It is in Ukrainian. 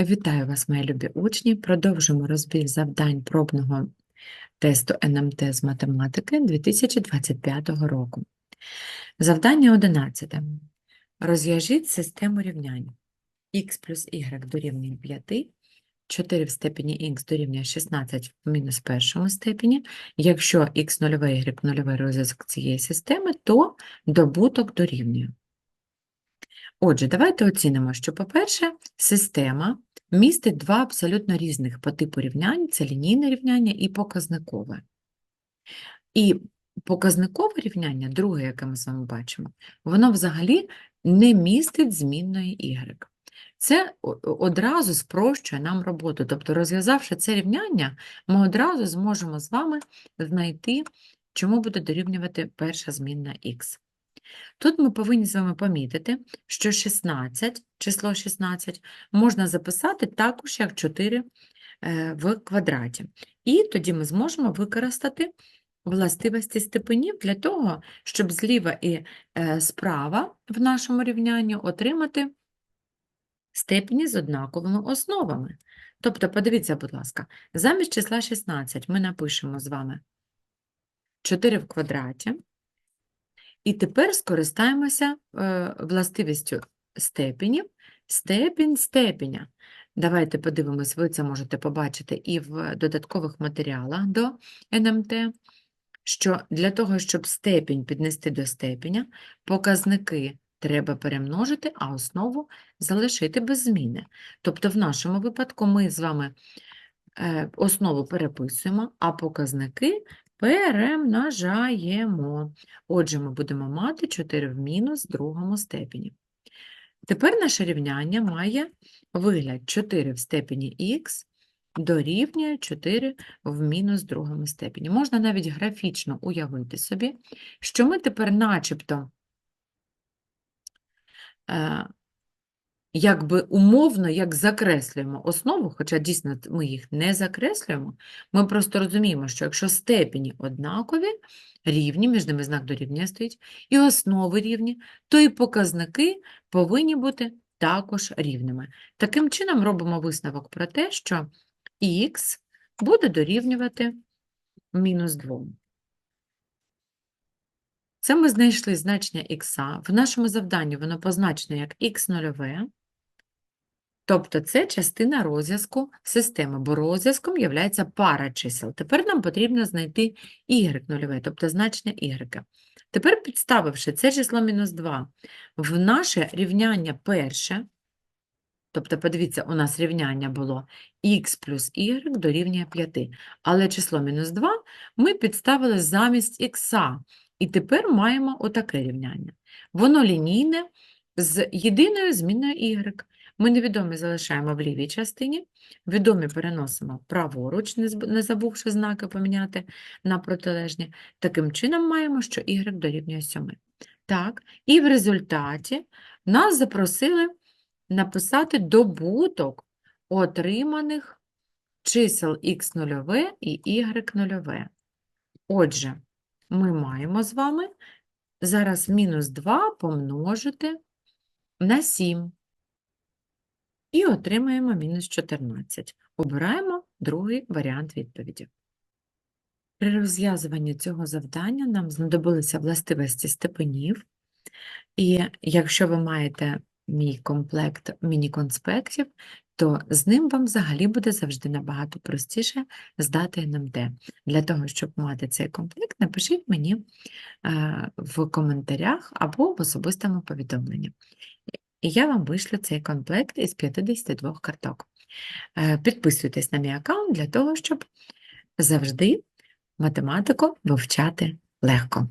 Вітаю вас, мої любі учні. Продовжимо розбір завдань пробного тесту НМТ з математики 2025 року. Завдання 11. Розв'яжіть систему рівнянь. х плюс y дорівнює 5, 4 в степені х дорівнює 16 в мінус першому степені. Якщо х нульове, y нульове розв'язок цієї системи, то добуток дорівнює. Отже, давайте оцінимо, що, по-перше, система містить два абсолютно різних по типу рівнянь, це лінійне рівняння і показникове. І показникове рівняння, друге, яке ми з вами бачимо, воно взагалі не містить змінної y. Це одразу спрощує нам роботу. Тобто, розв'язавши це рівняння, ми одразу зможемо з вами знайти, чому буде дорівнювати перша змінна х. Тут ми повинні з вами помітити, що 16, число 16, можна записати також як 4 е, в квадраті. І тоді ми зможемо використати властивості степенів для того, щоб зліва і е, справа в нашому рівнянні отримати степені з однаковими основами. Тобто, подивіться, будь ласка, замість числа 16 ми напишемо з вами 4 в квадраті. І тепер скористаємося е, властивістю степенів, степінь степеня. Давайте подивимось, ви це можете побачити і в додаткових матеріалах до НМТ, що для того, щоб степінь піднести до степеня, показники треба перемножити, а основу залишити без зміни. Тобто в нашому випадку ми з вами е, основу переписуємо, а показники перемножаємо. Отже, ми будемо мати 4 в мінус другому степені. Тепер наше рівняння має вигляд 4 в степені х дорівнює 4 в мінус другому степені. Можна навіть графічно уявити собі, що ми тепер начебто е, якби умовно як закреслюємо основу, хоча дійсно ми їх не закреслюємо, ми просто розуміємо, що якщо степені однакові, рівні, між ними знак дорівнює стоїть, і основи рівні, то і показники повинні бути також рівними. Таким чином робимо висновок про те, що х буде дорівнювати мінус 2. Це ми знайшли значення х. В нашому завданні воно позначено як х нульове, тобто це частина розв'язку системи, бо розв'язком є пара чисел. Тепер нам потрібно знайти y нульове, тобто значення y. Тепер підставивши це число мінус 2 в наше рівняння перше, тобто подивіться, у нас рівняння було х плюс y дорівнює 5, але число мінус 2 ми підставили замість х, і тепер маємо отаке рівняння. Воно лінійне з єдиною змінною y. Ми невідомі залишаємо в лівій частині, відомі переносимо праворуч, не забувши знаки поміняти на протилежні. Таким чином маємо, що y дорівнює 7. Так, і в результаті нас запросили написати добуток отриманих чисел х нульове і y нульове. Отже, ми маємо з вами зараз мінус 2 помножити на 7 і отримаємо мінус 14. Обираємо другий варіант відповіді. При розв'язуванні цього завдання нам знадобилися властивості степенів, і якщо ви маєте мій комплект міні-конспектів, то з ним вам взагалі буде завжди набагато простіше здати НМТ. Для того, щоб мати цей комплект, напишіть мені е, в коментарях або в особистому повідомленні. І я вам вишлю цей комплект із 52 карток. Е, Підписуйтесь на мій аккаунт для того, щоб завжди математику вивчати легко.